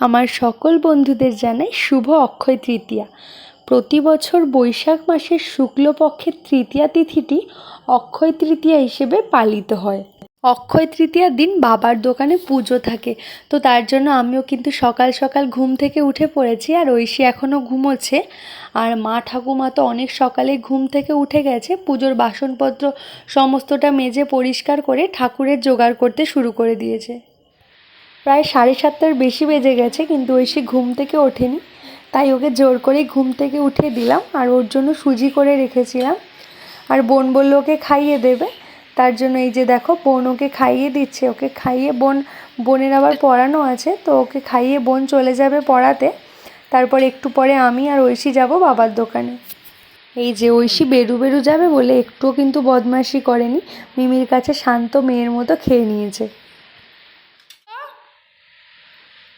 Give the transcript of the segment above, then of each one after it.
আমার সকল বন্ধুদের জানাই শুভ অক্ষয় তৃতীয়া। প্রতি বছর বৈশাখ মাসের শুক্লপক্ষের তৃতীয়া তিথিটি অক্ষয় তৃতীয়া হিসেবে পালিত হয়। অক্ষয় তৃতীয়ার দিন বাবার দোকানে পুজো থাকে। তো তার জন্য আমিও কিন্তু সকাল সকাল ঘুম থেকে উঠে পড়েছি আর ঐশী এখনও ঘুমোচ্ছে। আর মা ঠাকুমা তো অনেক সকালে ঘুম থেকে উঠে গেছে। পুজোর বাসনপত্র সমস্তটা মেজে পরিষ্কার করে ঠাকুরের জোগাড় করতে শুরু করে দিয়েছে। প্রায় সাড়ে সাতটার বেশি বেজে গেছে, কিন্তু ঐশী ঘুম থেকে ওঠেনি। তাই ওকে জোর করেই ঘুম থেকে উঠে দিলাম আর ওর জন্য সুজি করে রেখেছিলাম। আর বোন বলল, ওকে খাইয়ে দেবে। তার জন্য এই যে দেখো, বোন ওকে খাইয়ে দিচ্ছে। ওকে খাইয়ে বোন, বোনের আবার পড়ানো আছে, তো ওকে খাইয়ে বোন চলে যাবে পড়াতে। তারপর একটু পরে আমি আর ঐশী যাব বাবার দোকানে। এই যে ঐশী বেরু বেরু যাবে বলে একটুও কিন্তু বদমাশি করেনি। মিমির কাছে শান্ত মেয়ের মতো খেয়ে নিয়েছে।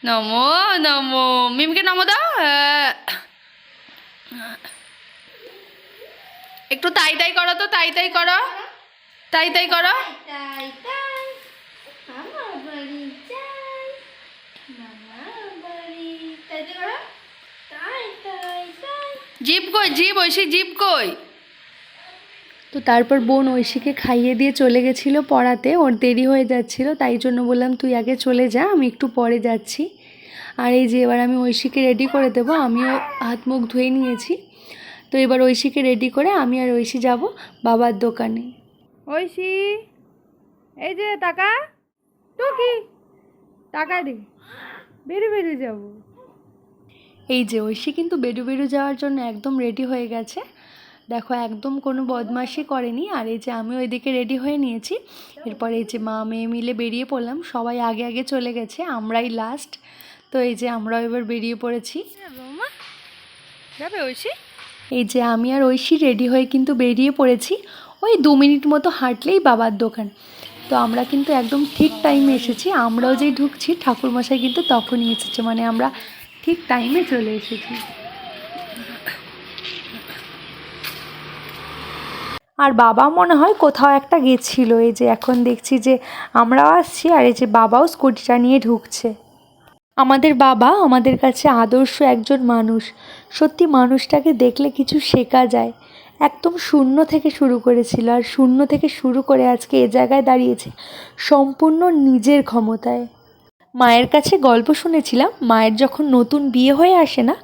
নমো নমো। মিমকে নমো দাও। একটু তাই তাই করো তো তাই তাই করো। তাই তাই করো। জিপ কই? জিপ ঐশী জিপ কই? তো তারপর বোন ঐশীকে খাইয়ে দিয়ে চলে গেছিল পড়াতে। ওর দেরি হয়ে যাচ্ছিল তাই জন্য বললাম তুই আগে চলে যা আমি একটু পরে যাচ্ছি। আর এই যে এবার আমি ঐশীকে রেডি করে দেবো আমিও হাত মুখ ধুয়ে নিয়েছি। তো এবার ঐশীকে রেডি করে আমি আর ঐশী যাব বাবার দোকানে। ঐশী এই যে টাকা টুকি টাকা দি বেরু বেরু যাব। এই যে ঐশী কিন্তু বেরু বেরু যাওয়ার জন্য একদম রেডি হয়ে গেছে। দেখো একদম কোনো বদমাশি করেনি। আর এই যে আমি ওইদিকে রেডি হয়ে নিয়েছি। এরপর এই যে মা মেয়ে মিলে বেরিয়ে পড়লাম। সবাই আগে আগে চলে গেছে আমরাই লাস্ট তো এই যে আমরাও এবার বেরিয়ে পড়েছি। যাবে ঐশী? এই যে আমি আর ঐশী রেডি হয়ে কিন্তু বেরিয়ে পড়েছি। ওই দু মিনিট মতো হাঁটলেই বাবার দোকান। তো আমরা কিন্তু একদম ঠিক টাইমে এসেছি। আমরাও যেই ঢুকছি ঠাকুরমশাই কিন্তু তখনই এসেছে। মানে আমরা ঠিক টাইমে চলে এসেছি। আর বাবা মনে হয় কোথাও একটা গেছিল, এই যে এখন দেখছি যে আমরাও আসছি আর এই যে বাবাও স্কুটিটা নিয়ে ঢুকছে। আমাদের বাবা আমাদের কাছে আদর্শ একজন মানুষ। সত্যি মানুষটাকে দেখলে কিছু শেখা যায়। একদম শূন্য থেকে শুরু করেছিল আর শূন্য থেকে শুরু করে আজকে এ জায়গায় দাঁড়িয়েছে, সম্পূর্ণ নিজের ক্ষমতায়। মায়ের কাছে গল্প শুনেছিলাম, মায়ের যখন নতুন বিয়ে হয়ে আসে না,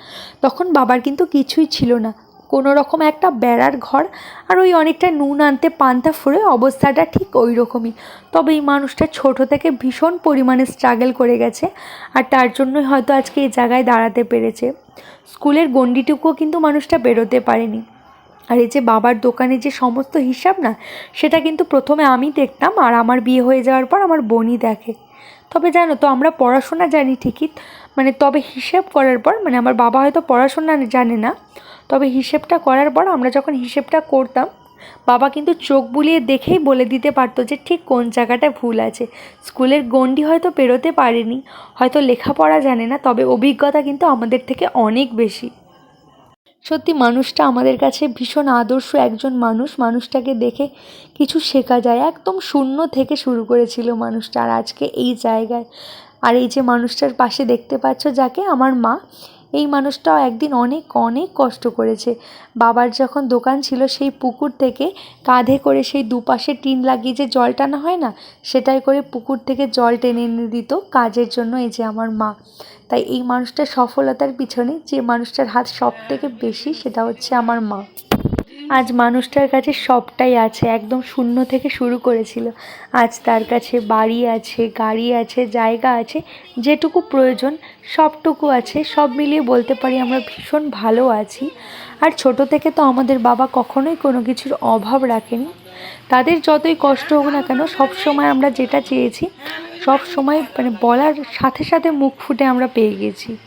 তখন বাবার কিন্তু কিছুই ছিল না। কোনো রকম একটা বেড়ার ঘর আর ওই অনেকটা নুন আনতে পান্তা ফুরে অবস্থাটা ঠিক ওই রকমই তবে এই মানুষটা ছোট থেকে ভীষণ পরিমাণে স্ট্রাগল করে গেছে আর তার জন্যই হয়তো আজকে এই জায়গায় দাঁড়াতে পেরেছে। স্কুলের গণ্ডিটুকুও কিন্তু মানুষটা বেরোতে পারেনি। আর এই যে বাবার দোকানে যে সমস্ত হিসাব না, সেটা কিন্তু প্রথমে আমি দেখতাম আর আমার বিয়ে হয়ে যাওয়ার পর আমার বোনই দেখে। তবে জানো তো, আমরা পড়াশোনা জানি ঠিকই মানে তবে হিসেব করার পর মানে আমার বাবা হয়তো পড়াশোনা জানে না, তবে হিসেবটা করার পর আমরা যখন হিসেবটা করতাম, বাবা কিন্তু চোখ বুলিয়ে দেখেই বলে দিতে পারতো যে ঠিক কোন জায়গাটা ভুল আছে। স্কুলের গণ্ডি হয়তো পেরোতে পারেনি, হয়তো লেখাপড়া জানে না, তবে অভিজ্ঞতা কিন্তু আমাদের থেকে অনেক বেশি। সত্যি মানুষটা আমাদের কাছে ভীষণ আদর্শ একজন মানুষ। মানুষটাকে দেখে কিছু শেখা যায়। একদম শূন্য থেকে শুরু করেছিল মানুষটা। আর আজকে এই জায়গায়, আর এই যে মানুষটার পাশে দেখতে পাচ্ছ যাকে, আমার মা এই মানুষটাও একদিন অনেক অনেক কষ্ট করেছে। বাবার যখন দোকান ছিল সেই পুকুর থেকে কাঁধে করে সেই দুপাশে টিন লাগিয়ে যে জল টানা হয় না, সেটাই করে পুকুর থেকে জল টেনে এনে দিত কাজের জন্য এই যে আমার মা। তাই এই মানুষটার সফলতার পিছনে যে মানুষটার হাত সব থেকে বেশি সেটা হচ্ছে আমার মা। আজ মানুষটার কাছে সবটাই আছে, একদম শূন্য থেকে শুরু করেছিল। আজ তার কাছে বাড়ি আছে, গাড়ি আছে, জায়গা আছে, যেটুকু প্রয়োজন সবটুকু আছে, সব মিলিয়ে বলতে পারি আমরা ভীষণ ভালো আছি। আর ছোট থেকে তো আমাদের বাবা কখনোই কোনো কিছুর অভাব রাখেনি। তাদের যতই কষ্ট হোক না কেন, সব সময় আমরা যেটা চেয়েছি, সব সময় মানে বলার সাথে সাথে মুখ ফুটে আমরা পেয়ে গেছি।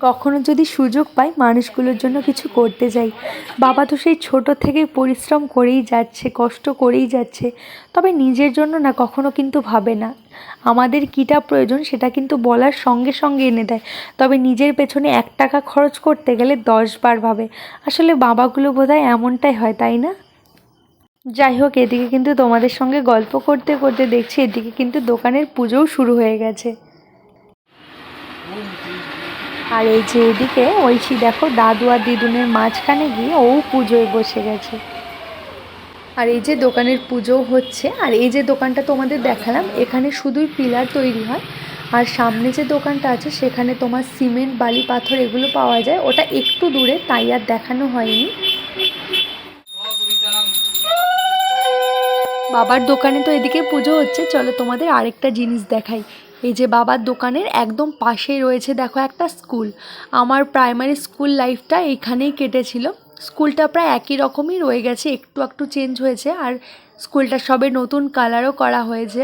কখনো যদি সুযোগ পাই মানুষগুলোর জন্য কিছু করতে যাই। বাবা তো সেই ছোট থেকে পরিশ্রম করেই যাচ্ছে, কষ্ট করেই যাচ্ছে। তবে নিজের জন্য না, কখনো কিন্তু ভাবে না। আমাদের কীটা প্রয়োজন সেটা কিন্তু বলার সঙ্গে সঙ্গে এনে দেয়। তবে নিজের পেছনে এক টাকা খরচ করতে গেলে দশ বার ভাবে। আসলে বাবাগুলো বোধহয় এমনটাই হয়, তাই না? যাই হোক, এদিকে কিন্তু তোমাদের সঙ্গে গল্প করতে করতে দেখছি, এদিকে কিন্তু দোকানের পুজোও শুরু হয়ে গেছে। আর এই যে এদিকে ঐশী দেখো দাদু আর দিদুনের মাঝখানে গিয়ে ও পুজোয় বসে গেছে। আর এই যে দোকানের পুজো হচ্ছে, আর এই যে দোকানটা তোমাদের দেখালাম, এখানে শুধুই পিলার তৈরি হয়। আর সামনে যে দোকানটা আছে, সেখানে তোমার সিমেন্ট, বালি, পাথর এগুলো পাওয়া যায়। ওটা একটু দূরে, তাই আর দেখানো হয়নি। বাবার দোকানে তো এদিকে পুজো হচ্ছে। চলো তোমাদের আরেকটা জিনিস দেখাই। এই যে বাবার দোকানের একদম পাশেই রয়েছে, দেখো একটা স্কুল আমার প্রাইমারি স্কুল লাইফটা এইখানেই কেটেছিল। স্কুলটা প্রায় একই রকমই রয়ে গেছে, একটু একটু চেঞ্জ হয়েছে আর স্কুলটা সবে নতুন কালারও করা হয়েছে।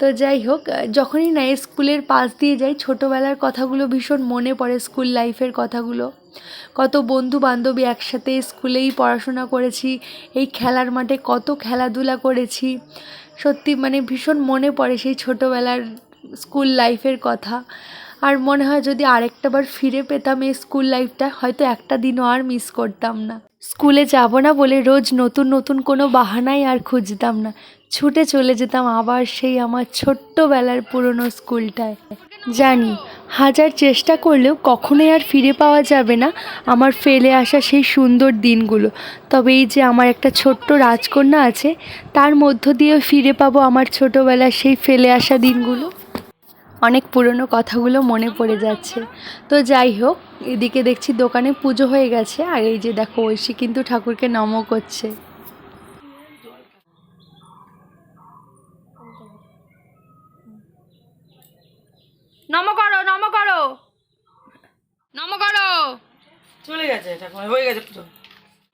তো যাই হোক যখনই না স্কুলের পাশ দিয়ে যাই, ছোটোবেলার কথাগুলো ভীষণ মনে পড়ে স্কুল লাইফের কথাগুলো। কত বন্ধু বান্ধবী একসাথে স্কুলেই পড়াশোনা করেছি, এই খেলার মাঠে কত খেলাধুলা করেছি। সত্যি মানে ভীষণ মনে পড়ে সেই ছোটোবেলার স্কুল লাইফের কথা। আর মনে হয় যদি আরেকটা বার ফিরে পেতাম এই স্কুল লাইফটা, হয়তো একটা দিনও আর মিস করতাম না। স্কুলে যাব না বলে রোজ নতুন নতুন কোনো বাহানাই আর খুঁজতাম না। ছুটে চলে যেতাম আবার সেই আমার ছোট্টবেলার পুরনো স্কুলটায়। জানি, হাজার চেষ্টা করলেও কখনোই আর ফিরে পাওয়া যাবে না আমার ফেলে আসা সেই সুন্দর দিনগুলো। তবে এই যে আমার একটা ছোট্ট রাজকন্যা আছে, তার মধ্য দিয়েও ফিরে পাবো আমার ছোটোবেলার সেই ফেলে আসা দিনগুলো। অনেক পুরনো কথাগুলো মনে পড়ে যাচ্ছে। তো যাই হোক এদিকে দেখছি দোকানে পুজো হয়ে গেছে আর এই যে দেখো ঐশী কিন্তু ঠাকুরকে নম করছে। নম করো নম করো। নম করো। চলে গেছে হয়ে গেছে পুজো।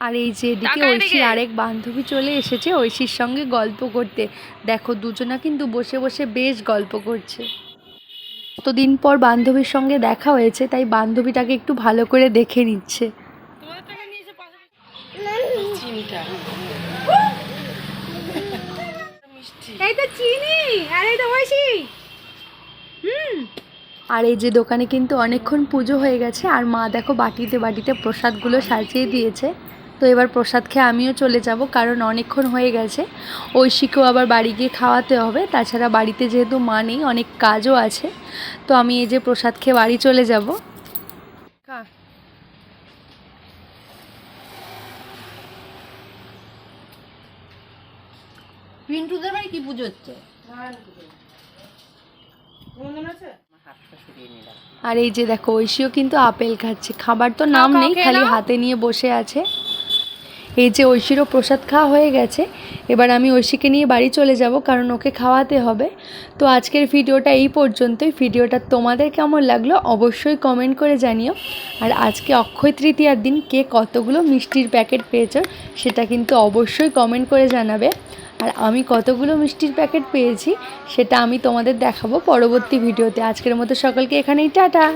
আর এই যে এদিকে ঐশীর এদিকে। আরেক বান্ধবী চলে এসেছে ঐশীর সঙ্গে গল্প করতে। দেখো দুজনা কিন্তু বসে বসে বেশ গল্প করছে। কতদিন পর বান্ধবীর সঙ্গে দেখা হয়েছে তাই বান্ধবীটাকে একটু ভালো করে দেখে নিচ্ছে। এই তো চিনি আর এই তো বসি। আর এই যে দোকানে কিন্তু অনেকক্ষণ পুজো হয়ে গেছে আর মা দেখো বাটিতে বাটিতে প্রসাদগুলো সাজিয়ে দিয়েছে। তো এবার প্রসাদ খেয়ে আমিও চলে যাব কারণ অনেকক্ষণ হয়ে গেছে। ঐশীকেও আবার বাড়ি গিয়ে খাওয়াতে হবে তাছাড়া বাড়িতে যেহেতু মা নেই অনেক কাজও আছে। তো আমি এই যে প্রসাদ খেয়ে বাড়ি চলে যাব। পিন্টুদের বাড়ি কি পুজো হচ্ছে? আছে হাতটা সরিয়ে নিলাম আর এই যে দেখো ঐশীও কিন্তু আপেল খাচ্ছে। খাবার তো নাম নেই খালি হাতে নিয়ে বসে আছে। এই যে ঐশীরও প্রসাদ খাওয়া হয়ে গেছে, এবার আমি ঐশীকে নিয়ে বাড়ি চলে যাব কারণ ওকে খাওয়াতে হবে। তো আজকের ভিডিওটা এই পর্যন্তই। ভিডিওটা তোমাদের কেমন লাগল অবশ্যই কমেন্ট করে জানিও। আর আজকে অক্ষয় তৃতীয়ার দিন কে কতগুলো মিষ্টির প্যাকেট পেয়েছ সেটা কিন্তু অবশ্যই কমেন্ট করে জানাবে। আর আমি কতগুলো মিষ্টির প্যাকেট পেয়েছি সেটা আমি তোমাদের দেখাবো পরবর্তী ভিডিওতে। আজকের মতো সকলকে এখানেই টাটা।